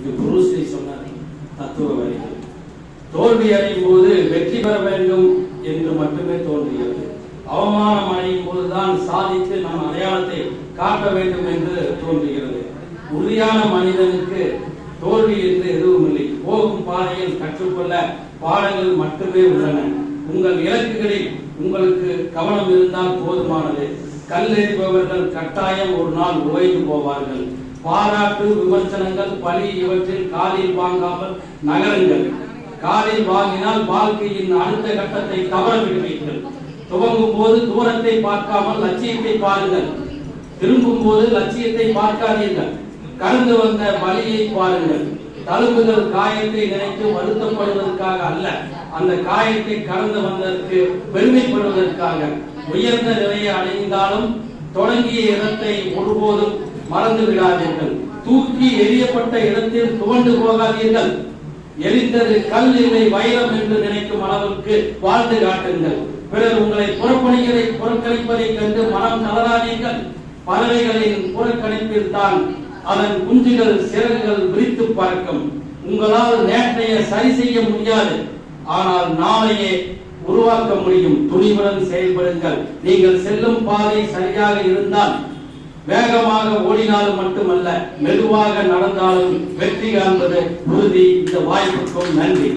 இது புரூஸ்லி சொன்ன தத்துவ வரிகள். தோல்வி அடையும் போது வெற்றி பெற வேண்டும் என்று மட்டுமே தோன்றுகிறது அவமானம் அடையும் போதுதான் சாதித்து நம் அடையாளத்தை காட்ட வேண்டும் என்று தோன்றுகிறது உறுதியான மனிதனுக்கு தோல்வி என்று எதுவும் இல்லை போகும் பாதையில் கற்றுக்கொள்ள பாடங்கள் மட்டுமே உள்ளன. உங்கள் இலக்குகளில் உங்களுக்கு கவனம் இருந்தால் போதுமானது. கல் எறிபவர்கள் கட்டாயம் ஒரு நாள் ஓய்ந்து போவார்கள். பாராட்டு விமர்சனங்கள் பழி இவற்றில் காலில் வாங்காமல் நகருங்கள். காலில் வாங்கினால் வாழ்க்கையின் அடுத்த கட்டத்தை தவற விடுவீர்கள். துவங்கும் போது தூரத்தை பார்க்காமல் லட்சியத்தை பாருங்கள். திரும்பும் போது லட்சியத்தை பார்க்காதீர்கள். கடந்து வந்த வழியை பாருங்கள். தழும்புகள் காயத்தை நினைத்து வருத்தப்படுவதற்காக அல்ல அந்த காயத்தை கடந்து வந்ததற்கு பெருமைப்படுவதற்காக. உயர்ந்த நிலையை அடைந்தாலும் தொடங்கிய இடத்தை ஒருபோதும் மறந்து விடாதீர்கள் தூக்கி எரியப்பட்ட இடத்தில் துவண்டு போகாதீர்கள். எரிந்தது கல் இல்லை வைரம் என்று நினைக்கும் அளவுக்கு வாழ்ந்து காட்டுங்கள். பிறர் உங்களை புறப்பணிகளை புறக்கணிப்பதை கண்டு மனம் தளராதீர்கள். பறவைகளின் புறக்கணிப்பில் தான் அதன் குஞ்சுகள் சிறகுகள் விரித்து பறக்கும். உங்களால் நேற்றைய சரி செய்ய முடியாது. ஆனால் நாளையே உருவாக்க முடியும். துணிவுடன் செயல்படுங்கள். நீங்கள் செல்லும் பாதை சரியாக இருந்தால் வேகமாக ஓடினாலும் மட்டுமல்ல மெதுவாக நடந்தாலும் வெற்றி காண்பது உறுதி. இந்த வாய்ப்புக்கும் நன்றி.